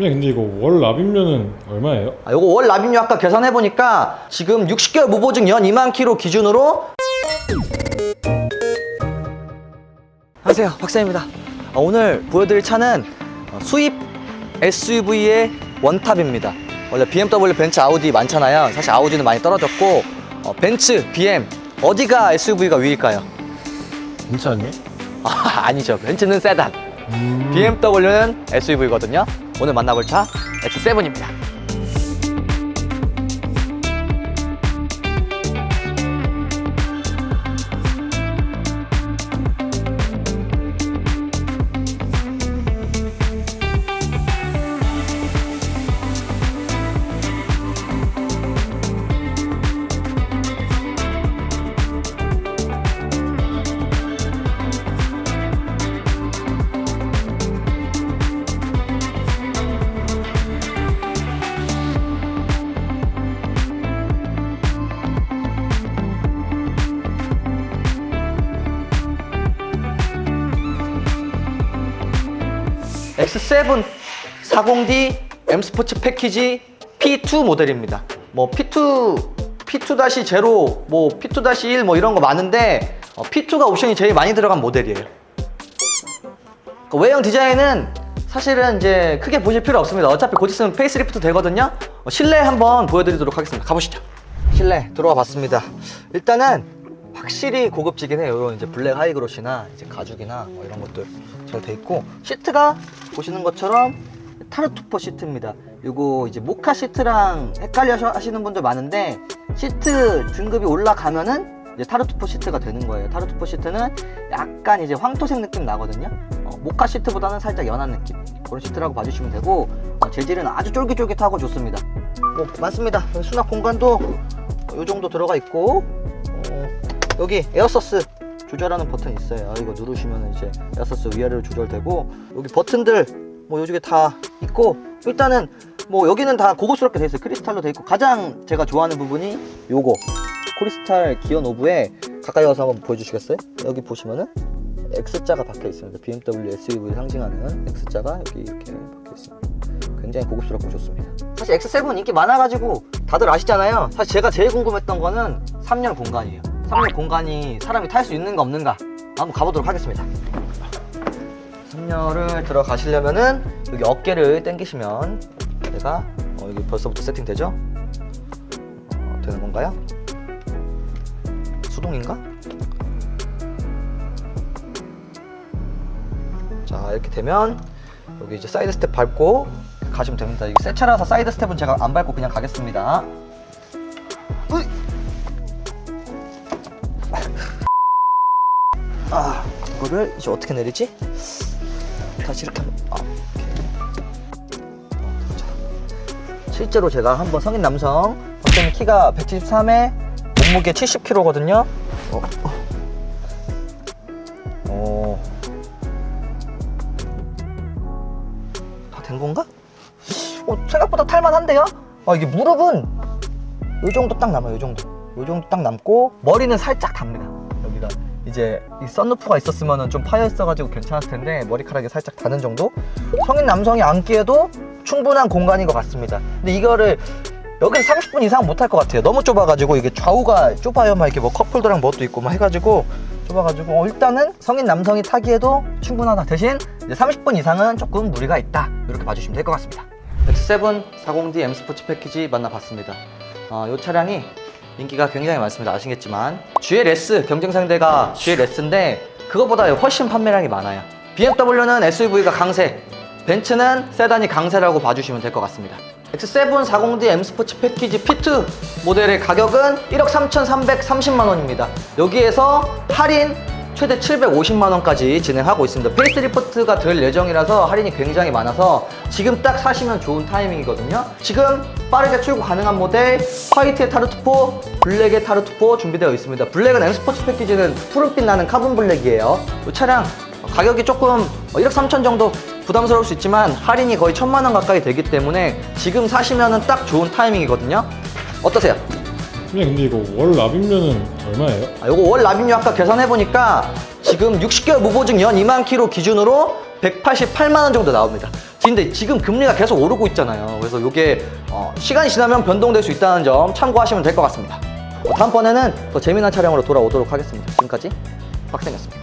팀장님 근데 이거 월 납입료는 얼마예요? 아, 요거 월 납입료 아까 계산해 보니까 지금 60개월 무보증 연 2만 킬로 기준으로 안녕하세요 박사입니다. 아, 오늘 보여드릴 차는 어, 수입 SUV의 원탑입니다. 원래 BMW, 벤츠, 아우디 많잖아요. 사실 아우디는 많이 떨어졌고 어, 벤츠, BM 어디가 SUV가 위일까요? 벤츠 아니에요? 아, 아니죠. 벤츠는 세단. BMW는 SUV거든요 오늘 만나볼 차 X7입니다 X7 40D M 스포츠 패키지 P2 모델입니다. 뭐 P2 P2-0, 뭐 P2-1 뭐 이런 거 많은데 어, P2가 옵션이 제일 많이 들어간 모델이에요. 그 외형 디자인은 사실은 이제 크게 보실 필요 없습니다. 어차피 곧 있으면 페이스리프트 되거든요. 어, 실내 한번 보여드리도록 하겠습니다. 가보시죠. 실내 들어와 봤습니다. 일단은 확실히 고급지긴 해요. 이런 이제 블랙 하이그로시나 이제 가죽이나 뭐 이런 것들 잘 돼 있고 시트가 보시는 것처럼 타르투퍼 시트입니다. 이거 이제 모카 시트랑 헷갈려 하시는 분들 많은데 시트 등급이 올라가면은 이제 타르투퍼 시트가 되는 거예요. 타르투퍼 시트는 약간 이제 황토색 느낌 나거든요. 어, 모카 시트보다는 살짝 연한 느낌. 그런 시트라고 봐주시면 되고 어, 재질은 아주 쫄깃쫄깃하고 좋습니다. 뭐 많습니다. 수납 공간도 이 정도 들어가 있고 어, 여기 에어서스 조절하는 버튼 있어요. 이거 누르시면 이제 에어서스 위아래로 조절되고 여기 버튼들 뭐 요쪽에 다 있고 일단은 뭐 여기는 다 고급스럽게 돼 있어요. 크리스탈로 돼 있고 가장 제가 좋아하는 부분이 요거 크리스탈 기어 노브에 가까이 와서 한번 보여주시겠어요? 여기 보시면은 X자가 박혀 있습니다. BMW SUV 상징하는 X자가 여기 이렇게 박혀 있습니다. 굉장히 고급스럽고 좋습니다. 사실 X7 인기 많아가지고 다들 아시잖아요. 사실 제가 제일 궁금했던 거는 3열 공간이에요. 3열 공간이 사람이 탈 수 있는가 없는가 한번 가보도록 하겠습니다. 3열을 들어가시려면은 여기 어깨를 당기시면 내가 어, 여기 벌써부터 세팅되죠? 어, 되는 건가요? 수동인가? 자 이렇게 되면 여기 이제 사이드 스텝 밟고 가시면 됩니다. 이게 새 차라서 사이드 스텝은 제가 안 밟고 그냥 가겠습니다. 으이! 아 이거를 이제 어떻게 내리지? 다시 이렇게 한번 아. 실제로 제가 한번 성인 남성 어떤 키가 173에 몸무게 70kg거든요. 어, 어. 어. 다된 건가? 어, 생각보다 탈만한데요? 아, 이게 무릎은 요 정도 딱 남아요, 요 정도. 요 정도 딱 남고, 머리는 살짝 답니다. 이제 이 썬루프가 있었으면 좀 파여 있어가지고 괜찮았을 텐데, 머리카락이 살짝 닿는 정도? 성인 남성이 앉기에도 충분한 공간인 것 같습니다. 근데 이거를 여기서 30분 이상 못 할 것 같아요. 너무 좁아가지고 이게 좌우가 좁아요. 막 이렇게 뭐 컵홀더랑 뭣도 있고 막 해가지고 좁아가지고 어, 일단은 성인 남성이 타기에도 충분하다. 대신 이제 30분 이상은 조금 무리가 있다. 이렇게 봐주시면 될 것 같습니다. X7 40D M 스포츠 패키지 만나봤습니다. 어, 이 차량이 인기가 굉장히 많습니다. 아시겠지만 GLS 경쟁 상대가 GLS인데 그거보다 훨씬 판매량이 많아요. BMW는 SUV가 강세, 벤츠는 세단이 강세라고 봐주시면 될 것 같습니다. X7 40D M 스포츠 패키지 P2 모델의 가격은 1억 3,330만 원입니다. 여기에서 할인 최대 750만 원까지 진행하고 있습니다. 페이스리프트가 될 예정이라서 할인이 굉장히 많아서 지금 딱 사시면 좋은 타이밍이거든요. 지금 빠르게 출고 가능한 모델 화이트의 타르투포, 블랙의 타르투포 준비되어 있습니다. 블랙은 M 스포츠 패키지는 푸른빛 나는 카본 블랙이에요. 이 차량 가격이 조금 1억 3천 정도 부담스러울 수 있지만 할인이 거의 천만 원 가까이 되기 때문에 지금 사시면은 딱 좋은 타이밍이거든요. 어떠세요? 팀장님 근데 이거 월 납입료는 얼마예요? 아, 요거 월 납입료 아까 계산해 보니까 지금 60개월 무보증 연 2만 킬로 기준으로 188만 원 정도 나옵니다. 근데 지금 금리가 계속 오르고 있잖아요. 그래서 이게 어, 시간이 지나면 변동될 수 있다는 점 참고하시면 될 것 같습니다. 어, 다음번에는 더 재미난 촬영으로 돌아오도록 하겠습니다. 지금까지 박생이었습니다.